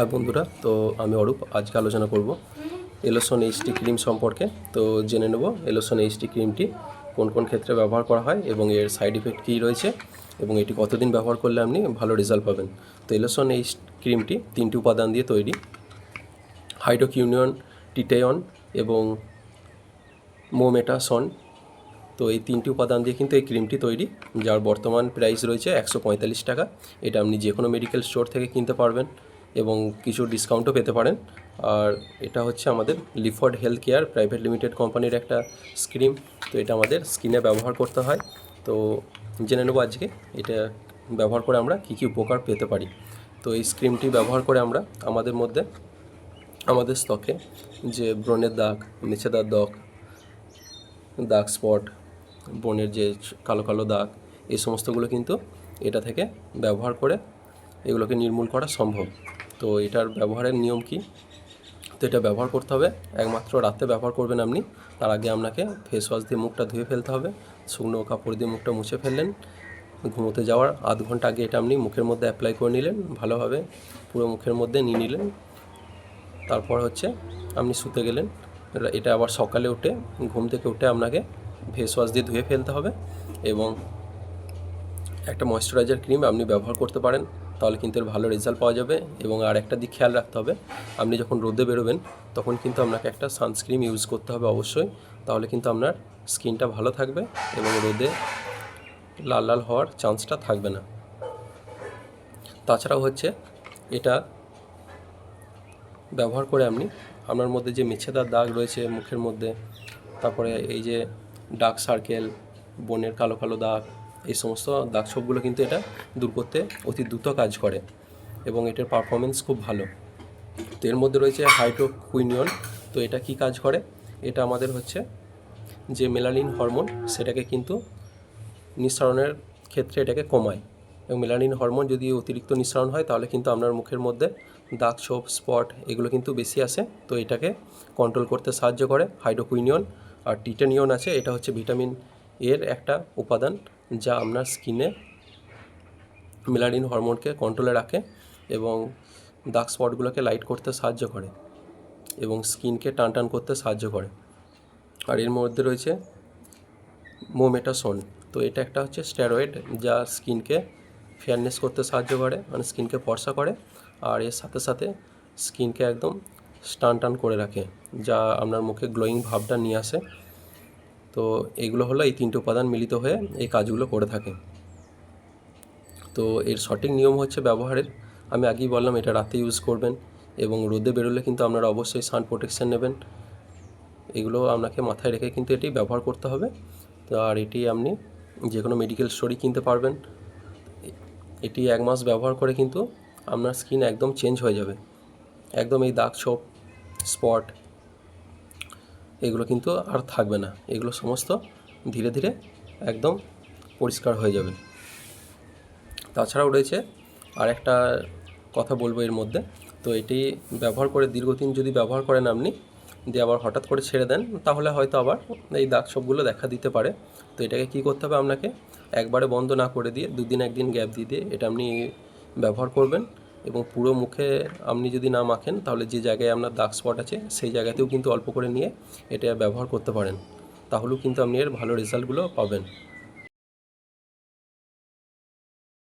High বন্ধুরা, তো আমি অরূপ, আজকে আলোচনা করব এলোসন এইচটি ক্রিম সম্পর্কে। তো জেনে নেব এলোসন এইচটি ক্রিমটি কোন কোন ক্ষেত্রে ব্যবহার করা হয় এবং এর সাইড ইফেক্ট কী রয়েছে এবং এটি কতদিন ব্যবহার করলে আপনি ভালো রেজাল্ট পাবেন। তো এলোসন এইচ ক্রিমটি তিনটি উপাদান দিয়ে তৈরি। হাইড্রোকিউনিয়ন টিটেয়ন এবং মোমেটাসন তো এই তিনটি উপাদান দিয়ে কিন্তু এই ক্রিমটি তৈরি, যার বর্তমান প্রাইস রয়েছে একশো পঁয়তাল্লিশ টাকা। এটা আপনি যে কোনো মেডিকেল স্টোর থেকে কিনতে পারবেন। এবং কিছু ডিসকাউন্টও পেতে পারেন। আর এটা হচ্ছে আমাদের Lifford health care private limited কোম্পানির একটা স্ক্রিম তো এটা আমাদের স্কিনে ব্যবহার করতে হয়। তো জেনে নেব আজকে এটা ব্যবহার করে আমরা কী কী উপকার পেতে পারি। তো এই স্ক্রিমটি ব্যবহার করে আমরা আমাদের মধ্যে আমাদের ত্বকে যে ব্রণের দাগ মেছেদার দাগ দাগ স্পট বনের যে কালো কালো দাগ, এই সমস্তগুলো কিন্তু এটা থেকে ব্যবহার করে এগুলোকে নির্মূল করা সম্ভব। তো এটার ব্যবহারের নিয়ম কি? তো এটা ব্যবহার করতে হবে। একমাত্র রাতে ব্যবহার করবেন আপনি। তার আগে আপনাকে ফেস ওয়াশ দিয়ে মুখটা ধুয়ে ফেলতে হবে। শুকনো কাপড় দিয়ে মুখটা মুছে ফেললেন। ঘুমোতে যাওয়ার আধ ঘণ্টা আগে এটা আপনি মুখের মধ্যে অ্যাপ্লাই করে নিলেন। ভালোভাবে পুরো মুখের মধ্যে নিয়ে নিলেন। তারপর হচ্ছে আপনি শুতে গেলেন। এটা- আবার সকালে উঠে, ঘুম থেকে উঠে আপনাকে ফেস ওয়াশ দিয়ে ধুয়ে ফেলতে হবে। এবং একটা ময়শ্চারাইজার ক্রিম আপনি ব্যবহার করতে পারেন। তাহলে কিন্তু এর ভালো রেজাল্ট পাওয়া যাবে এবং আর একটা দিক খেয়াল রাখতে হবে, আপনি যখন রোদে বেরোবেন, তখন কিন্তু আপনাকে একটা সানস্ক্রিন ইউজ করতে হবে অবশ্যই, তাহলে কিন্তু আপনার স্কিনটা ভালো থাকবে এবং রোদে লাল লাল হওয়ার চান্সটা থাকবে না। তাছাড়াও হচ্ছে এটা ব্যবহার করে আপনি আপনার মধ্যে যে মেছেদার দাগ রয়েছে মুখের মধ্যে, তারপরে এই যে ডার্ক সার্কেল বনের কালো কালো দাগ এই সমস্ত দাগ ছোপগুলো কিন্তু এটা দূর করতে অতি দ্রুত কাজ করে এবং এটার পারফরমেন্স খুব ভালো। তো এর মধ্যে রয়েছে হাইড্রোকুইনিয়ন তো এটা কি কাজ করে? এটা আমাদের হচ্ছে যে মেলানিন হরমোন সেটাকে কিন্তু নিঃসরণের ক্ষেত্রে এটাকে কমায়। এবং মেলানিন হরমোন যদি অতিরিক্ত নিঃসরণ হয়, তাহলে কিন্তু আপনার মুখের মধ্যে দাগ ছোপ স্পট এগুলো কিন্তু বেশি আসে। তো এটাকে কন্ট্রোল করতে সাহায্য করে। হাইড্রোকুইনিয়ন আর টিটেনিয়ন আছে, এটা হচ্ছে ভিটামিন এর একটা উপাদান। যা আপনার স্কিনে মেলানিন হরমোনকে কন্ট্রোলে রাখে এবং দাগ স্পটগুলোকে লাইট করতে সাহায্য করে এবং স্কিনকে টান টান করতে সাহায্য করে। আর এর মধ্যে রয়েছে মোমেটাসন তো এটা একটা হচ্ছে স্টেরয়েড যা স্কিনকে ফেয়ারনেস করতে সাহায্য করে মানে স্কিনকে ফর্সা করে আর এর সাথে সাথে স্কিনকে একদম স্টান টান করে রাখে, যা আপনার মুখে গ্লোয়িং ভাবটা নিয়ে আসে। তো এগুলো হলো এই তিনটে উপাদান মিলিত হয়ে এই কাজগুলো করে থাকে। তো এর সঠিক নিয়ম হচ্ছে ব্যবহারের। আমি আগেই বললাম এটা রাতে ইউজ করবেন এবং রোদে বেরোলে কিন্তু আপনারা অবশ্যই সান প্রোটেকশান নেবেন। এগুলো আপনাকে মাথায় রেখে কিন্তু এটি ব্যবহার করতে হবে। তো আর এটি আপনি যে কোনো মেডিকেল স্টোরই কিনতে পারবেন। এটি এক মাস ব্যবহার করে কিন্তু আপনার স্কিন একদম চেঞ্জ হয়ে যাবে। একদম এই দাগ ছোপ স্পট এগুলো কিন্তু আর থাকবে না। এগুলো সমস্ত ধীরে ধীরে একদম পরিষ্কার হয়ে যাবে। তাছাড়াও রয়েছে আর একটা কথা বলব এর মধ্যে। তো এটি ব্যবহার করে দীর্ঘদিন যদি ব্যবহার করেন আপনি দিয়ে আবার হঠাৎ করে ছেড়ে দেন, তাহলে হয়তো আবার এই দাগ সবগুলো দেখা দিতে পারে। তো এটাকে কী করতে হবে আপনাকে, একবারে বন্ধ না করে দিয়ে দুদিন একদিন গ্যাপ দিয়ে দিয়ে এটা আপনি ব্যবহার করবেন। এবং পুরো মুখে আপনি যদি না মাখেন, তাহলে যে জায়গায় আপনার দাগ স্পট আছে, সেই জায়গাতেও কিন্তু অল্প করে নিয়ে এটা ব্যবহার করতে পারেন। তাহলেও কিন্তু আপনি এর ভালো রেজাল্টগুলো পাবেন।